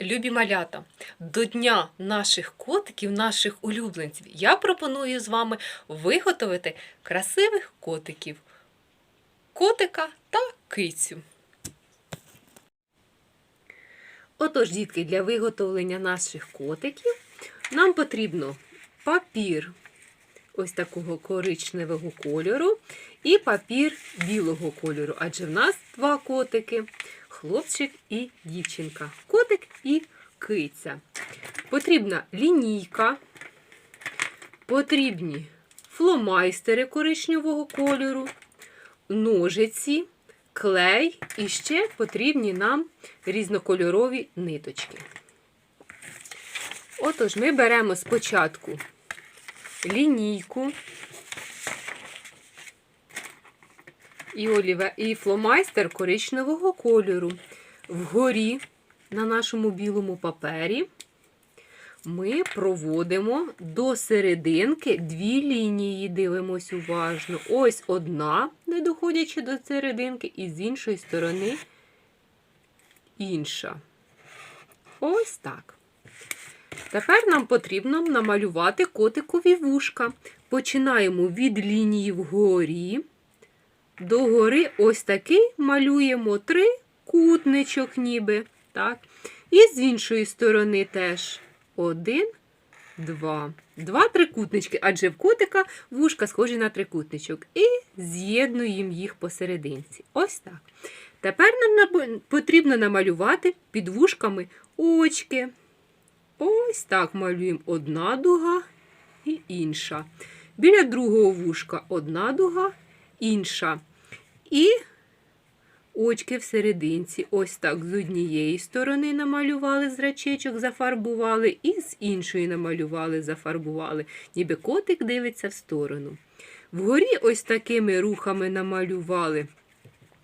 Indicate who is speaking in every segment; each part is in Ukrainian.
Speaker 1: Любі малята, до дня наших котиків, наших улюбленців, я пропоную з вами виготовити красивих котиків, котика та кицю. Отож, дітки, для виготовлення наших котиків нам потрібно папір ось такого коричневого кольору і папір білого кольору, адже в нас два котики хлопчик і дівчинка. Котик і киця. Потрібна лінійка, потрібні фломайстери коричневого кольору, ножиці, клей і ще потрібні нам різнокольорові ниточки. Отож, ми беремо спочатку лінійку і, і фломайстер коричневого кольору. Вгорі на нашому білому папері ми проводимо до серединки дві лінії, дивимось уважно. Ось одна, не доходячи до серединки, і з іншої сторони інша. Ось так. Тепер нам потрібно намалювати котикові вушка. Починаємо від лінії вгорі. Догори ось такий малюємо трикутничок ніби. Так. І з іншої сторони теж один, два. Два трикутнички, адже в котика вушка схожі на трикутничок. І з'єднуємо їх посерединці. Ось так. Тепер нам потрібно намалювати під вушками очки. Ось так малюємо одна дуга і інша. Біля другого вушка одна дуга, інша. І очки всерединці. Ось так з однієї сторони намалювали зрачечок, зафарбували, і з іншої намалювали, зафарбували, ніби котик дивиться в сторону. Вгорі ось такими рухами намалювали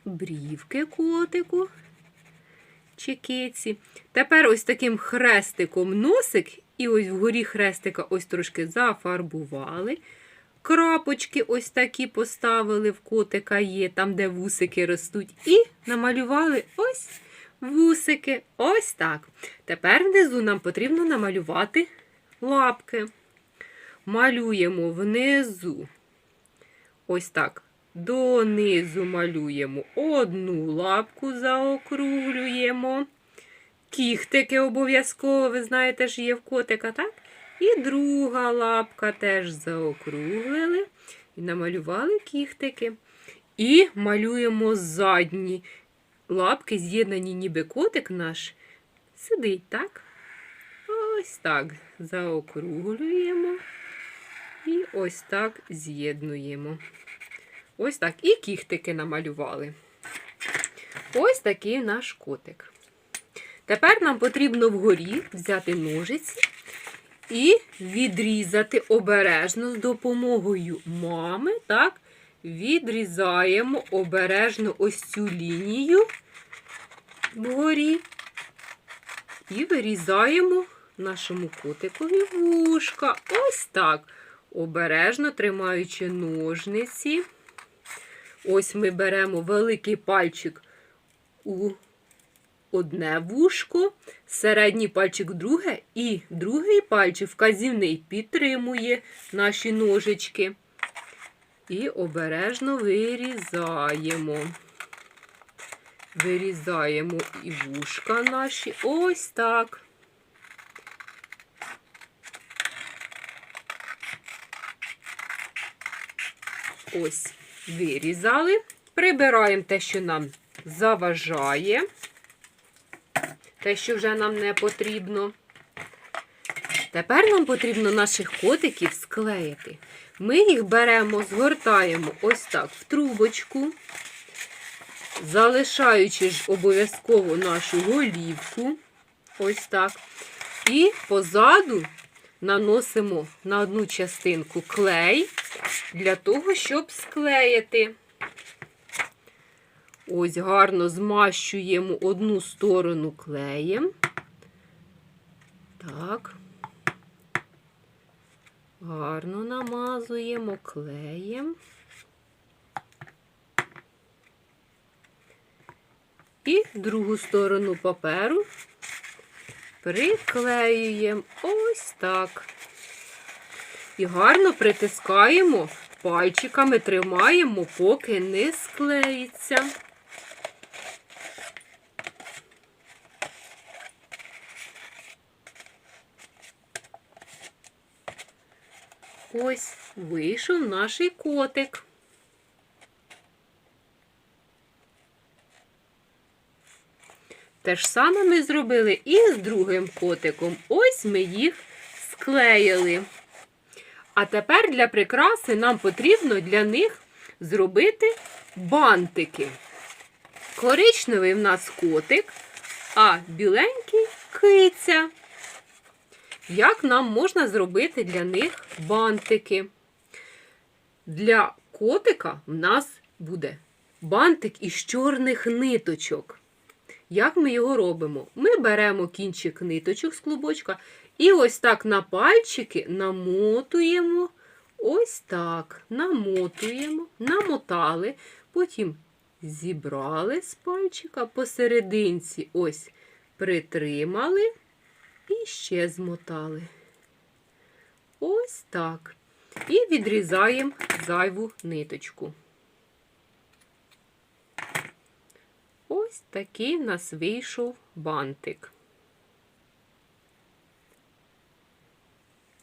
Speaker 1: брівки котику чи киці. Тепер ось таким хрестиком носик, і ось вгорі хрестика ось трошки зафарбували. Крапочки ось такі поставили в котика є, там, де вусики ростуть, і намалювали ось вусики. Ось так. Тепер внизу нам потрібно намалювати лапки. Малюємо внизу. Ось так. Донизу малюємо одну лапку, заокруглюємо. Кіхтики обов'язково, ви знаєте, ж є в котика, так? І друга лапка теж заокруглили і намалювали кіхтики. І малюємо задні лапки, з'єднані, ніби котик наш. Сидить, так? Ось так. Заокруглюємо. І ось так з'єднуємо. Ось так. І кіхтики намалювали. Ось такий наш котик. Тепер нам потрібно вгорі взяти ножиці і відрізати обережно з допомогою мами. так, Відрізаємо обережно ось цю лінію вгорі і вирізаємо нашому котикові вушка. Ось так. Обережно тримаючи ножниці. Ось ми беремо великий пальчик у одне вушко, середній пальчик друге, і другий пальчик вказівний підтримує наші ножички. І обережно вирізаємо. Вирізаємо і вушка наші ось так. Ось, вирізали. Прибираємо те, що нам заважає те, що вже нам не потрібно. Тепер нам потрібно наших котиків склеїти. Ми їх беремо, згортаємо ось так в трубочку, залишаючи ж обов'язково нашу голівку. Ось так. І позаду наносимо на одну частинку клей для того, щоб склеїти. Ось гарно змащуємо одну сторону клеєм. Так. Гарно намазуємо клеєм. І другу сторону паперу приклеюємо ось так. І гарно притискаємо, пальчиками тримаємо, поки не склеїться. Ось вийшов наш котик. Те ж саме ми зробили і з другим котиком. Ось ми їх склеїли. А тепер для прикраси нам потрібно для них зробити бантики. Коричневий в нас котик, а біленький киця. Як нам можна зробити для них бантики? Для котика в нас буде бантик із чорних ниточок. Як ми його робимо? Ми беремо кінчик ниточок з клубочка і ось так на пальчики намотуємо. Ось так. Намотуємо, намотали, потім зібрали з пальчика посерединці, ось притримали і ще змотали. Ось так. І відрізаємо зайву ниточку. Ось такий в нас вийшов бантик.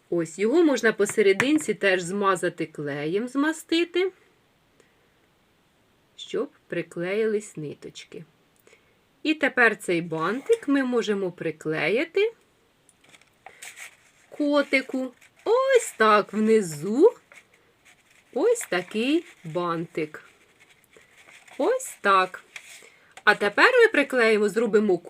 Speaker 1: Ось його можна посерединці теж змазати клеєм, змастити, щоб приклеїлись ниточки. І тепер цей бантик ми можемо приклеїти котику. Ось так внизу. Ось такий бантик. Ось так. А тепер ми приклеїмо, зробимо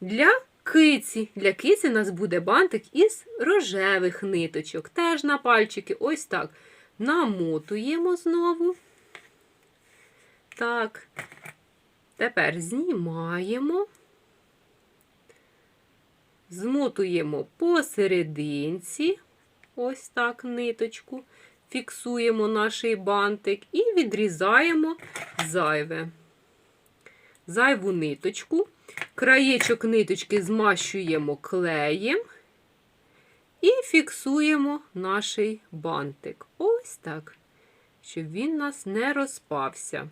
Speaker 1: для киці. Для киці у нас буде бантик із рожевих ниточок. Теж на пальчики. Ось так. Намотуємо знову. Так. Тепер знімаємо. Змотуємо посерединці. Ось так ниточку. Фіксуємо наш бантик і відрізаємо зайве зайву ниточку, краєчок ниточки змащуємо клеєм і фіксуємо наш бантик. Ось так, щоб він нас не розпався.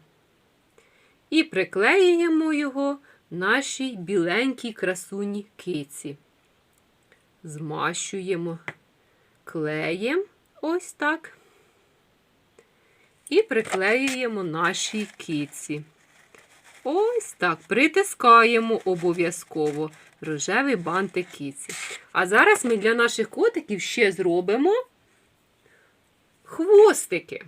Speaker 1: І приклеюємо його нашій біленькій красуні киці. Змащуємо клеєм ось так. І приклеюємо нашій киці. Ось так. Притискаємо обов'язково рожевий бантик кіці. А зараз ми для наших котиків ще зробимо хвостики.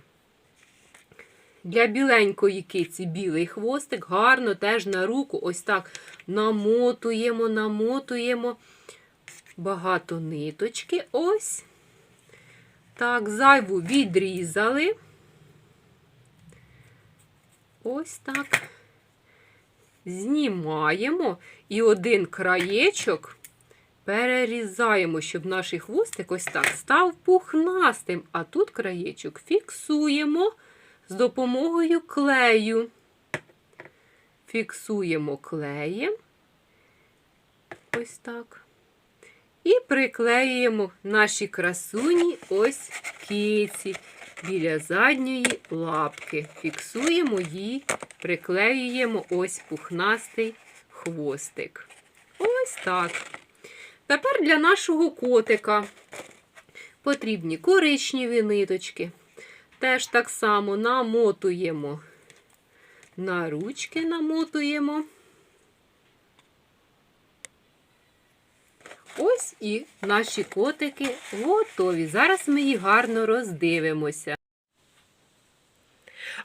Speaker 1: Для біленької киці білий хвостик, гарно теж на руку ось так намотуємо, намотуємо багато ниточки. Ось. Так, зайву відрізали. Ось так знімаємо і один краєчок перерізаємо, щоб наш хвостик ось так став пухнастим. А тут краєчок фіксуємо з допомогою клею. Фіксуємо клеєм. Ось так. І приклеюємо наші красуні ось киці біля задньої лапки. Фіксуємо її, приклеюємо ось пухнастий хвостик. Ось так. Тепер для нашого котика потрібні коричневі ниточки. Теж так само намотуємо на ручки, намотуємо. Ось і наші котики готові. Зараз ми їх гарно роздивимося.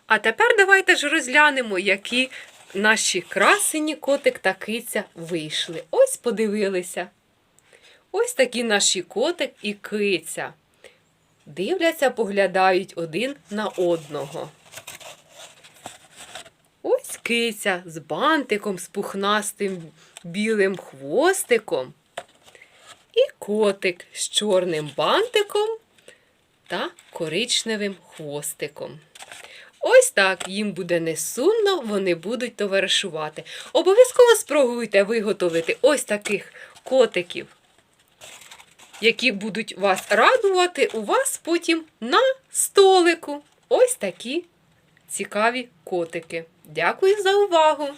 Speaker 1: А тепер давайте ж розглянемо, які наші красені котик та киця вийшли. Ось подивилися. Ось такі наші котик і киця. Дивляться, поглядають один на одного. Ось киця з бантиком, з пухнастим білим хвостиком. Котик з чорним бантиком та коричневим хвостиком. Ось так їм буде не сумно, вони будуть товаришувати. Обов'язково спробуйте виготовити ось таких котиків які будуть вас радувати у вас потім на столику. Ось такі цікаві котики. Дякую за увагу!